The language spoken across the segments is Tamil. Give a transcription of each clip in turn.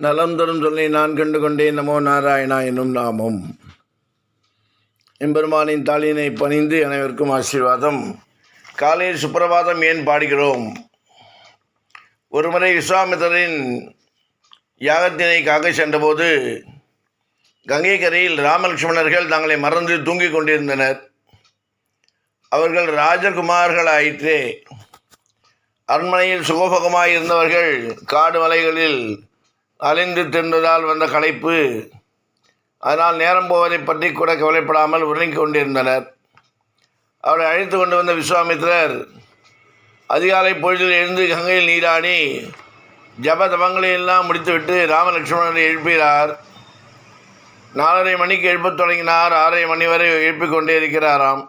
நலம் தரும் சொல்லி நான் கண்டு கொண்டேன் நமோ நாராயணா என்னும் நாமம். எம்பெருமானின் தாளினை பணிந்து அனைவருக்கும் ஆசீர்வாதம். காலையில் சுப்பிரபாதம் ஏன் பாடுகிறோம்? ஒருமுறை விஸ்வாமித்தரின் யாகத்தினை காக்க சென்றபோது கங்கை கரையில் ராமலட்சுமணர்கள் தங்களை மறந்து தூங்கிக் கொண்டிருந்தனர். அவர்கள் ராஜகுமார்கள் ஆயிற்றே அரண்மனையில் சுகபகமாய் இருந்தவர்கள் காடு மலைகளில் அலைந்து தின்றதால் வந்த களைப்பு. அதனால் நேரம் போவதை பற்றி கூட கவலைப்படாமல் உறங்கிக் கொண்டிருந்தனர். அவரை அழைத்து கொண்டு வந்த விஸ்வாமித்திரர் அதிகாலை பொழுதில் எழுந்து கங்கையில் நீராடி ஜப தபங்களை எல்லாம் முடித்துவிட்டு ராமலட்சுமணரை எழுப்பினார். நாலரை மணிக்கு எழுப்பத் தொடங்கினார். ஆறரை மணி வரை எழுப்பிக் கொண்டே இருக்கிறாராம்.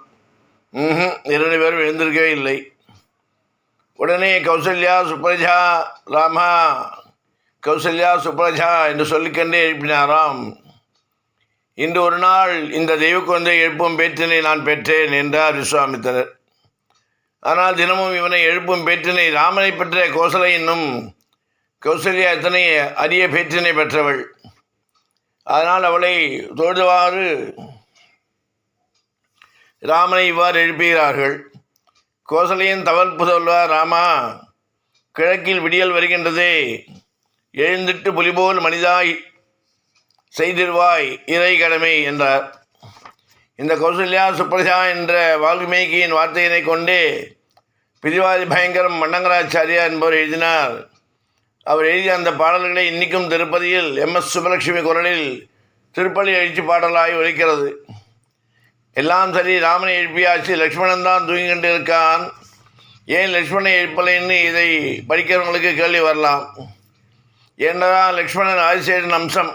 இரண்டு பேரும் எழுந்திருக்கவே இல்லை. உடனே கௌசல்யா சுப்ரஜா ராமா கௌசல்யா சுப்ரஜா என்று சொல்லிக்கொண்டே எழுப்பினாராம். இன்று ஒரு நாள் இந்த தெய்வ குழந்தை எழுப்பும் பேற்றினை நான் பெற்றேன் என்றார் விஸ்வாமித்திரர். ஆனால் தினமும் இவனை எழுப்பும் பேற்றினை ராமனை பெற்ற கோசலை என்னும் கௌசல்யா எத்தனை அரிய பேற்றினை பெற்றவள். அதனால் அவளை தொழுதுவாறு ராமனை இவ்வாறு எழுப்புகிறார்கள். கோசலையின் தவல் புதல்வார் ராமா கிழக்கில் விடியல் வருகின்றதே. எழுந்திட்டு புலிபோல் மனிதாய் செய்திருவாய் இறை கடமை என்றார். இந்த கௌசல்யா சுப்ரஜா என்ற வால்மீகியின் வார்த்தையினை கொண்டு பிரிவாதி பயங்கரம் மன்னங்கராச்சாரியா என்பவர் எழுதினார். அவர் எழுதிய அந்த பாடல்களை இன்னிக்கும் திருப்பதியில் எம். எஸ். சுப்பலட்சுமி குரலில் திருப்பள்ளி எழுச்சி பாடலாய் ஒலிக்கிறது. எல்லாம் சரி ராமனை எழுப்பியாச்சு லக்ஷ்மணன் தான் தூங்கி கொண்டு இருக்கான் ஏன் லக்ஷ்மணை எழுப்பலைன்னு இதை படிக்கிறவங்களுக்கு கேள்வி வரலாம். ஏனென்றால் லக்ஷ்மணன் ஆதிசேஷன் அம்சம்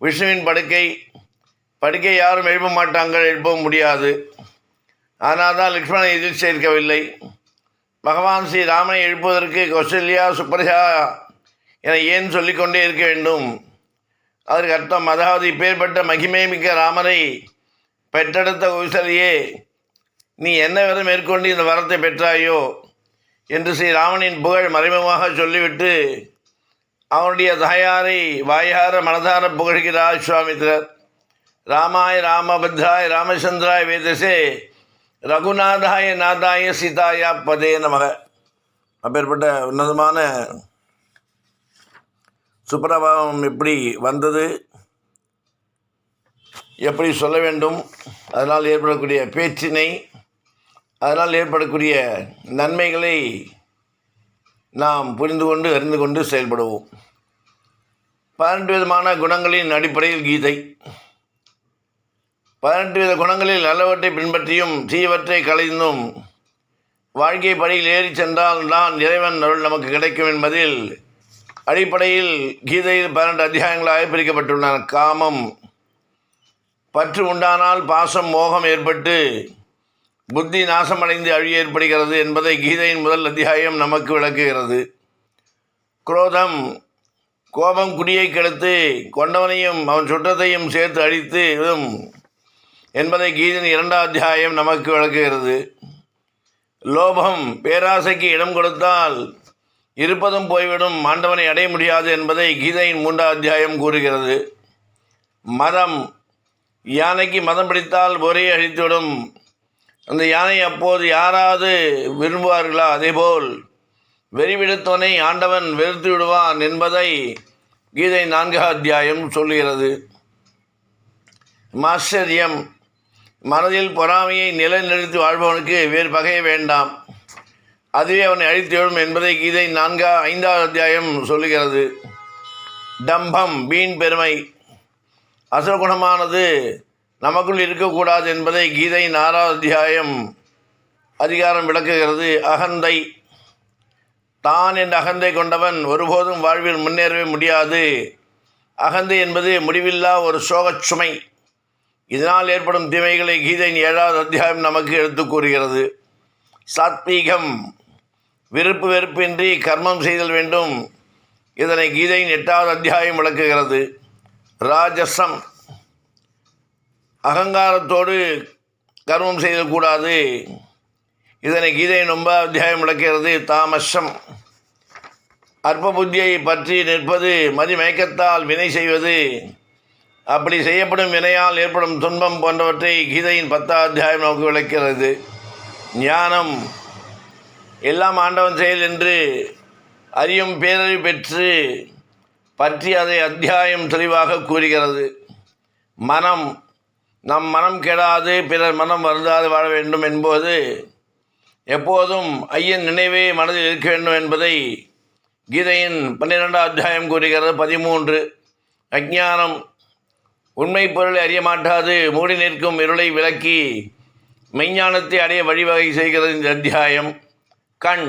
விஷ்ணுவின் படுக்கை படுக்கை யாரும் எழுப்ப மாட்டாங்க எழுப்பவும் முடியாது. ஆனால் தான் லக்ஷ்மணன் எதிர் சேர்க்கவில்லை பகவான் ஸ்ரீ ராமனை எழுப்புவதற்கு கௌசல்யா சுப்ரஜா என ஏன் சொல்லிக்கொண்டே இருக்க வேண்டும்? அதற்கு அர்த்தம் அதாவது இப்பேற்பட்ட மகிமை மிக்க ராமரை பெற்றெடுத்த கௌசல்யே நீ என்ன விதம் மேற்கொண்டு இந்த வரத்தை பெற்றாயோ? என்று ஸ்ரீ ராமனின் புகழ் மறைமுகமாக சொல்லிவிட்டு அவனுடைய தாயாரை வாயார மனதார புகழ்கிறார் விஸ்வாமித்திரர் ராமாய ராமபத்ராய் ராமச்சந்திராய் வேதசே ரகுநாதாய நாதாய சீதாயா பதே நமக. அப்பேற்பட்ட உன்னதமான சுப்பிரபாவம் எப்படி வந்தது? எப்படி சொல்ல வேண்டும்? அதனால் ஏற்படக்கூடிய பேச்சினை அதனால் ஏற்படக்கூடிய நன்மைகளை நாம் புரிந்து கொண்டு அறிந்து கொண்டு செயல்படுவோம். பதினெட்டு விதமான குணங்களின் அடிப்படையில் கீதை. பதினெட்டு வித குணங்களில் நல்லவற்றை பின்பற்றியும் தீயவற்றை கலைந்தும் வாழ்க்கை படியில் ஏறி சென்றால் தான் இறைவன் அருள் நமக்கு கிடைக்கும் என்பதில் அடிப்படையில் கீதையில் பன்னெண்டு அத்தியாயங்களாக பிரிக்கப்பட்டுள்ளன. காமம் பற்று உண்டானால் பாசம் மோகம் ஏற்பட்டு புத்தி நாசமடைந்து அழிய ஏற்படுகிறது என்பதை கீதையின் முதல் அத்தியாயம் நமக்கு விளக்குகிறது. குரோதம் கோபம் குடியை கெடுத்து கொண்டவனையும் அவன் சுற்றத்தையும் சேர்த்து அழித்து விடும் என்பதை கீதையின் இரண்டாம் அத்தியாயம் நமக்கு விளக்குகிறது. லோபம் பேராசைக்கு இடம் கொடுத்தால் இருப்பதும் போய்விடும் ஆண்டவனை அடைய முடியாது என்பதை கீதையின் மூன்றாம் அத்தியாயம் கூறுகிறது. மதம் யானைக்கு மதம் பிடித்தால் ஒரே அழித்துவிடும் அந்த யானை அப்போது யாராவது விரும்புவார்களா? அதேபோல் வெறிவிடுத்தவனை ஆண்டவன் வெறுத்து விடுவான் என்பதை கீதை நான்காம் அத்தியாயம் சொல்லுகிறது. மாஸ்டரியம் மனதில் பொறாமையை நிலைநிறுத்தி வாழ்பவனுக்கு வேறு பகைய வேண்டாம். அதுவே அவனை அழித்துவிடும் என்பதை கீதை நான்கா ஐந்தாவது அத்தியாயம் சொல்லுகிறது. டம்பம் வீண் பெருமை. அசுரகுணமானது நமக்குள் இருக்கக்கூடாது என்பதை கீதை ஆறாவது அத்தியாயம் அதிகாரம் விளக்குகிறது. அகந்தை. தான் என்ற அகந்தை கொண்டவன் ஒருபோதும் வாழ்வில் முன்னேறவே முடியாது. அகந்தை என்பது முடிவில்லா ஒரு சோகச் சுமை. இதனால் ஏற்படும் தீமைகளை கீதையின் ஏழாவது அத்தியாயம் நமக்கு எடுத்து கூறுகிறது. சாத்வீகம். விருப்பு வெறுப்பின்றி கர்மம் செய்தல் வேண்டும். இதனை கீதையின் எட்டாவது அத்தியாயம் விளக்குகிறது. ராஜசம். அகங்காரத்தோடு கர்மம் செய்யக்கூடாது. இதனை கீதையின் ரொம்ப அத்தியாயம் விளக்கிறது தாமசம் அற்ப புத்தியை பற்றி நிற்பது மதிமயக்கத்தால் வினை செய்வது. அப்படி செய்யப்படும் வினையால் ஏற்படும் துன்பம் போன்றவற்றை கீதையின் பத்தாம் அத்தியாயம் நமக்கு விளக்கிறது. ஞானம் எல்லாம் ஆண்டவன் செயல் என்று அறியும் பேரறிவு பெற்று பற்றி அதை அத்தியாயம் தெளிவாக கூறுகிறது. மனம் நம் மனம் கெடாது பிறர் மனம் வருந்தாது வாழ வேண்டும் என்பது எப்போதும் ஐயன் நினைவே மனதில் இருக்க வேண்டும் என்பதை கீதையின் பன்னிரெண்டாம் அத்தியாயம் கூறுகிறது. பதிமூன்று அஜானம் உண்மை பொருளை அறிய மாட்டாது மூடி நிற்கும் இருளை விளக்கி மெய்ஞானத்தை அடைய வழிவகை செய்கிறது இந்த அத்தியாயம். கண்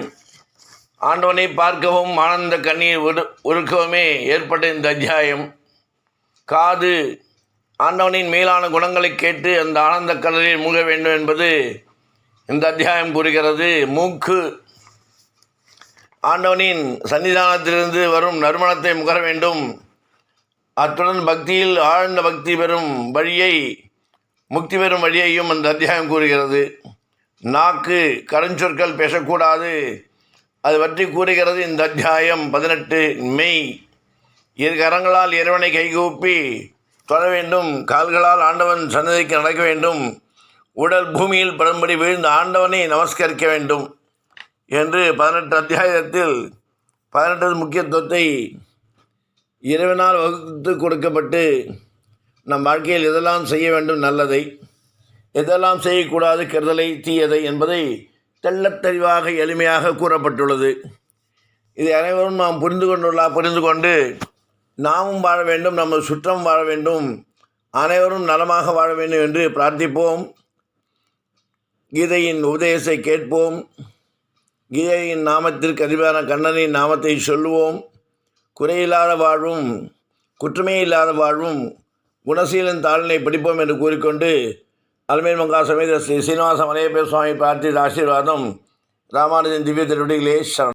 ஆண்டவனை பார்க்கவும் ஆனந்த கண்ணீர் உரு உருக்கவுமே ஏற்பட்ட இந்த அத்தியாயம். காது ஆண்டவனின் மேலான குணங்களை கேட்டு அந்த ஆனந்த கடலில் மூழ்க வேண்டும் என்பது இந்த அத்தியாயம் கூறுகிறது. மூக்கு. ஆண்டவனின் சன்னிதானத்திலிருந்து வரும் நறுமணத்தை முகர வேண்டும். அத்துடன் பக்தியில் ஆழ்ந்த பக்தி பெறும் வழியை முக்தி பெறும் வழியையும் அந்த அத்தியாயம் கூறுகிறது. நாக்கு கருஞ்சொற்கள் பேசக்கூடாது. அது பற்றி கூறுகிறது இந்த அத்தியாயம் பதினெட்டு மெய். இரு கரங்களால் இறைவனை கைகூப்பி தொழ வேண்டும். கால்களால் ஆண்டவன் சன்னதிக்கு நடக்க வேண்டும். உடல் பூமியில் படும்படி வீழ்ந்த ஆண்டவனை நமஸ்கரிக்க வேண்டும் என்று பதினெட்டு அத்தியாயத்தில் பதினெட்டு முக்கியத்துவத்தை இறைவனால் வகுத்து கொடுக்கப்பட்டு நம் வாழ்க்கையில் எதெல்லாம் செய்ய வேண்டும் நல்லதை எதெல்லாம் செய்யக்கூடாது கெடுதலை தீயதை என்பதை தெள்ளத்தெளிவாக எளிமையாக கூறப்பட்டுள்ளது. இதை அனைவரும் நாம் புரிந்து கொண்டுள்ளா? புரிந்து கொண்டு நாமும் வாழ வேண்டும் நமது சுற்றம் வாழ வேண்டும் அனைவரும் நலமாக வாழ வேண்டும் என்று பிரார்த்திப்போம். கீதையின் உபதேசத்தை கேட்போம். கீதையின் நாமத்திற்கு அதிபரான கண்ணனின் நாமத்தை சொல்லுவோம். குறையில்லாத வாழ்வும் குற்றமே இல்லாத வாழ்வும் குணசீலன் தாளினை படிப்போம் என்று கூறிக்கொண்டு அல்மேல் மங்கா சமேத ஸ்ரீ சீனிவாச மலையப்ப சுவாமி பிரார்த்தித ஆசீர்வாதம் ராமானுஜன் திவ்ய திருவடிகளே சரண்.